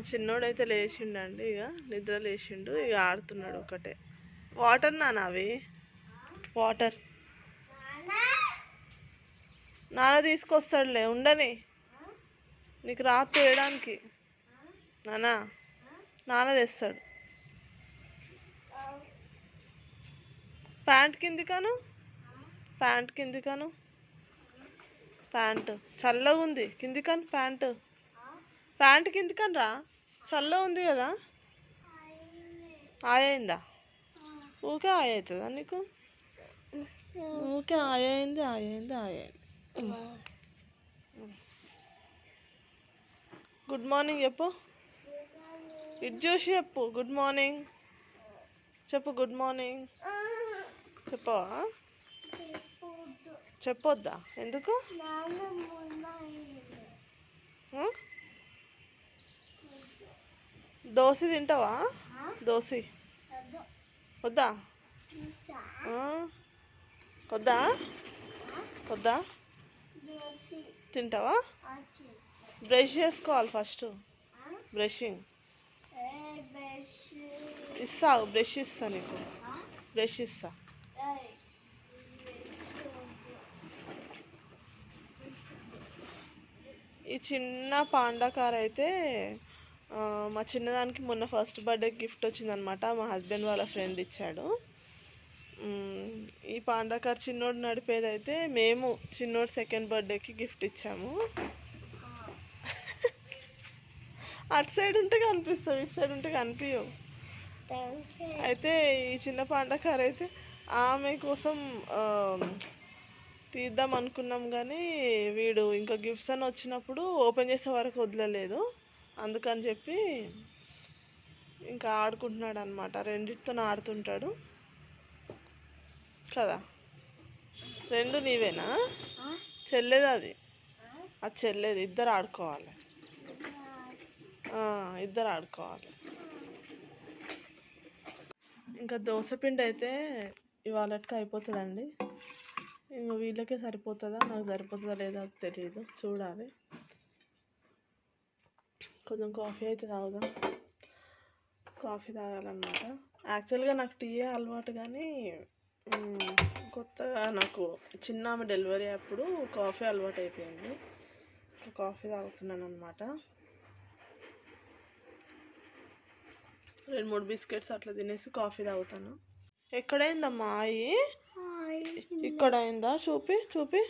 చిన్నోడైతే లేచిండండి ఇక నిద్ర లేచిండు ఇక ఆడుతున్నాడు ఒకటే వాటర్ నాన్న అవి? వాటర్. నాన్న తీసుకొస్తాడులే ఉండని. నీకు రాత్రి వేయడానికి. నాన్న నాన్న తెస్తాడు. ప్యాంట్ కిందికను? ప్యాంట్ కిందికను? ప్యాంటు. చల్లగా ఉంది కిందికను ప్యాంటు. ప్యాంట్ కింది కాను రా? చల్లగా ఉంది కదా. ఆయయిందా ఊకే ఆయ అవుతుందా నీకు? ఊకే ఆయ అయింది ఆయ అయింది ఆయ అయింది గుడ్ మార్నింగ్ చెప్పు. ఇటు చూసి చెప్పు గుడ్ మార్నింగ్. చెప్పు గుడ్ మార్నింగ్. చెప్పవా? చెప్పొద్దా? ఎందుకు? దోశ తింటావా? దోశ. వద్దా? వద్దా? వద్దా? తింటావా? బ్రష్ చేసుకోవాలి ఫస్ట్. బ్రషింగ్. ఇస్తా బ్రష్ ఇస్తా నీకు. బ్రష్ ఇస్తా. ఈ చిన్న పాండా కార్ అయితే ఆ, మా చిన్నదానికి మొన్న ఫస్ట్ బర్త్డే గిఫ్ట్ వచ్చిందనమాట మా హస్బెండ్ వాళ్ళ ఫ్రెండ్ ఇచ్చాడు. ఈ పాండాకార్ చిన్నోడు నడిపేదైతే మేము చిన్నోడు సెకండ్ బర్త్డేకి గిఫ్ట్ ఇచ్చాము. అటు సైడ్ ఉంటే కనిపిస్తావు ఇటు సైడ్ ఉంటే కనిపించవు అయితే ఈ చిన్న పాండకారు అయితే ఆమె కోసం తీద్దాం అనుకున్నాం కానీ వీడు ఇంకా గిఫ్ట్స్ అని వచ్చినప్పుడు ఓపెన్ చేసే వరకు వదలలేదు. అందుకని చెప్పి ఇంకా ఆడుకుంటున్నాడు అనమాట రెండిటితో ఆడుతుంటాడు. కదా? రెండు నీవేనా? చెల్లేది అది. అది చెల్లేది. ఇద్దరు ఆడుకోవాలి. ఇద్దరు ఆడుకోవాలి. ఇంకా దోశపిండి అయితే ఇవాళకి అయిపోతుందండి. ఇంకా వీళ్ళకే సరిపోతుందా? నాకు సరిపోతుందా లేదా తెలియదు చూడాలి. కొంచెం కాఫీ అయితే తాగుదాం. కాఫీ తాగాలన్నమాట. యాక్చువల్గా నాకు టీ అలవాటు కానీ కొత్తగా నాకు చిన్న ఆమె డెలివరీ అప్పుడు కాఫీ అలవాటు అయిపోయింది. కాఫీ తాగుతున్నాను అనమాట రెండు మూడు బిస్కెట్స్ అట్లా తినేసి కాఫీ తాగుతాను. ఎక్కడైందమ్మా ఆయి ఇక్కడ అయిందా చూపి చూపి.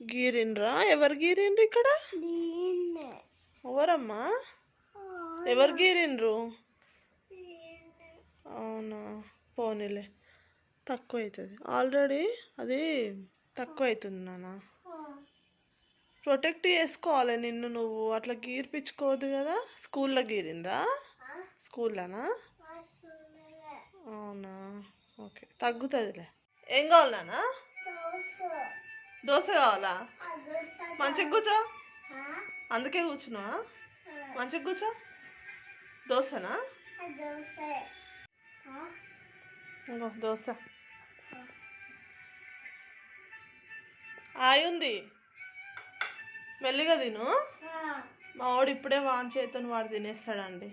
గీరిండ్రా? ఎవరు గీరిండ్రు ఇక్కడ? ఎవరమ్మా? ఎవరు గీరిండ్రు అవునా? పోనీలే. తక్కువ అవుతుంది ఆల్రెడీ అది తక్కువ అవుతుంది నాన్న ప్రొటెక్ట్ చేసుకోవాలి నిన్ను నువ్వు. అట్లా గీర్పించుకోవద్దు కదా. స్కూల్లో గీరిండ్రా? స్కూల్లోనా అవునా? ఓకే. తగ్గుతుందిలే. ఏం కావాలి నాన్న? దోశ కావాలా? మంచిగా కూర్చో. అందుకే కూర్చున్నావా? మంచిగా కూర్చో. దోశనా? ఇంకో దోశ. ఆయి ఉంది మెల్లిగా తిను. మా వాడు ఇప్పుడే వాన్ చేతుని వాడు తినేస్తాడండి.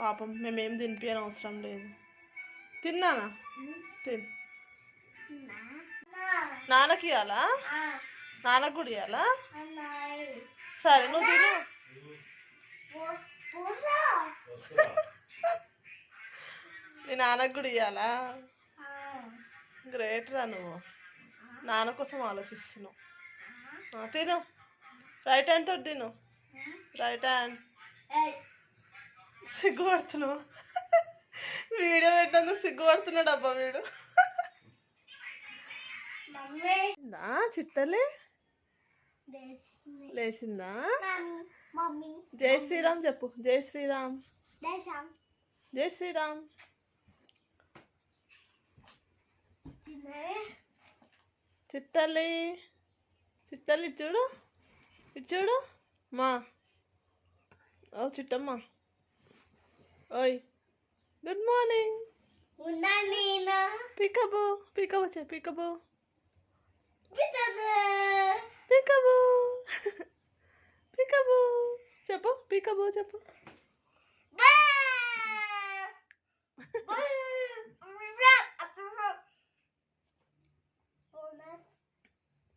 పాపం మేమేం తినిపించని అవసరం లేదు. తిన్నానా? తిన్. నాన్నకి ఇవ్వాలా నాన్నకు కూడా ఇవ్వాలా సరే నువ్వు తిను. నీ నాన్నకు కూడా ఇవ్వాలా గ్రేట్ రా నువ్వు. నాన్న కోసం ఆలోచిస్తున్నావు. తిను. రైట్ హ్యాండ్ తోటి తిను. Right hand సిగ్గుపడుతున్నావు. వీడియో పెట్టినందుకు సిగ్గుపడుతున్నాడు అబ్బా వీడు. చిట్టలే. లేచిందా? జై శ్రీరామ్ చెప్పు. జై శ్రీరామ్. జై శ్రీరామ్. చిట్టల్లి ఇటు చూడు. చూడు. మా. ఓ చిట్టమ్మ. ఓయ్. Good morning. పికబు. పికబు చే పికబు. పికబు. పికబు. చెప్పు పీకబో చెప్పు.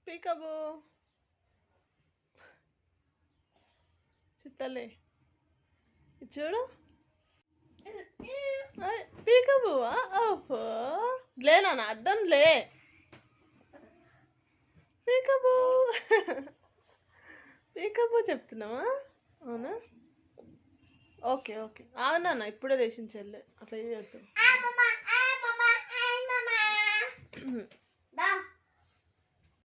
పీకబో. చిత్తలే. చూడు. ఆయ్, ఓహో లేనా అడ్డం లే. పీకబో. పీకబో చెప్తున్నావా? అవునా? Okay okay. అవునా ఇప్పుడే లేచిన చెల్లె అట్లా చేయొద్దు. దా.